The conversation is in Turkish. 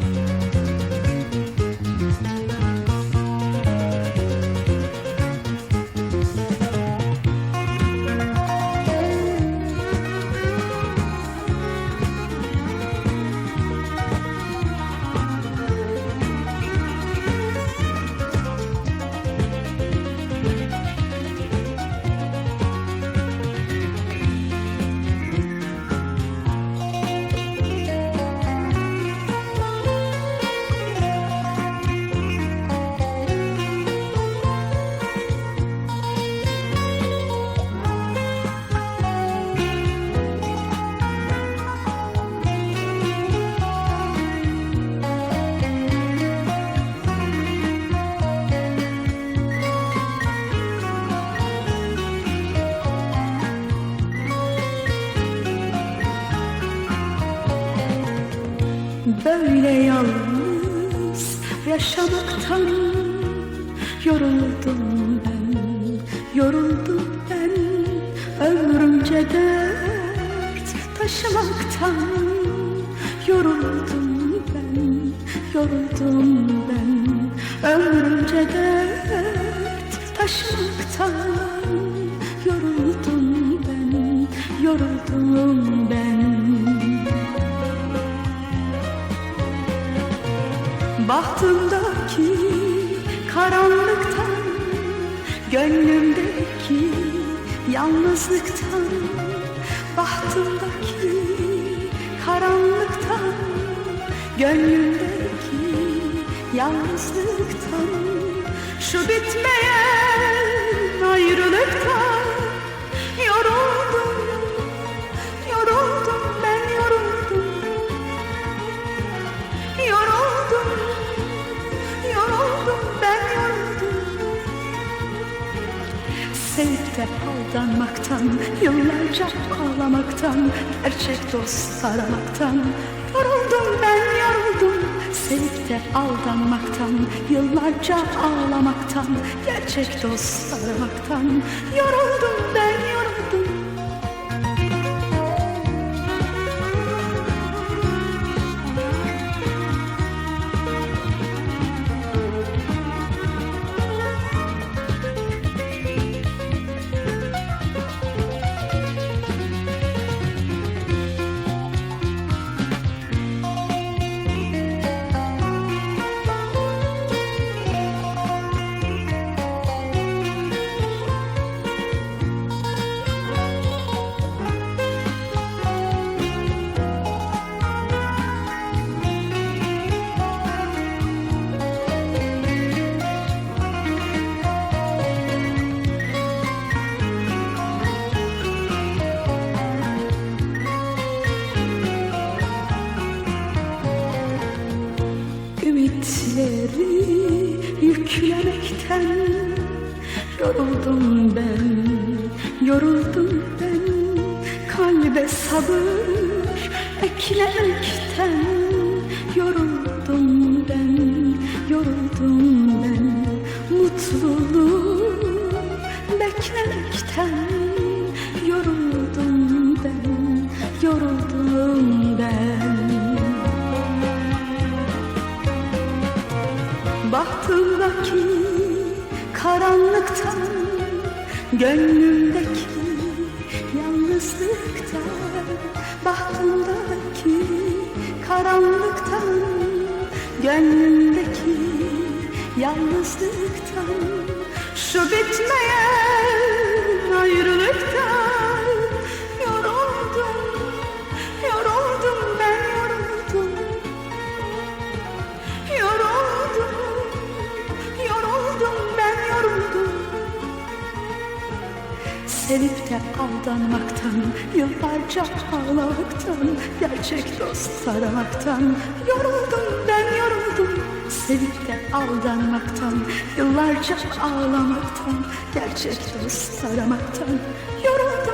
you Böyle yalnız yaşamaktan yoruldum ben, yoruldum ben Ömrümce dert taşımaktan. Yoruldum ben, yoruldum ben Ömrümce dert taşımaktan. Yoruldum ben, yoruldum ben Bahtımdaki karanlıktan Gönlümdeki yalnızlıktan Bahtımdaki karanlıktan Gönlümdeki yalnızlıktan Şu bitmeyen ayrılıktan De aldanmaktan, yıllarca ağlamaktan Gerçek dost aramaktan. Yoruldum ben yoruldum. Sevip de aldanmaktan, yıllarca ağlamaktan Gerçek dost aramaktan. Yoruldum yüklemekten Yoruldum ben, yoruldum ben. Kalbe sabır eklemekten Yoruldum ben, yoruldum ben. Mutluluğu Bahtımdaki karanlıktan Gönlümdeki yalnızlıktan Bahtımdaki karanlıktan Gönlümdeki yalnızlıktan Şu bitmeyen Sevip de aldanmaktan, yıllarca ağlamaktan Gerçek dost aramaktan Yoruldum ben yoruldum. Sevip de aldanmaktan, yıllarca ağlamaktan Gerçek dost aramaktan Yoruldum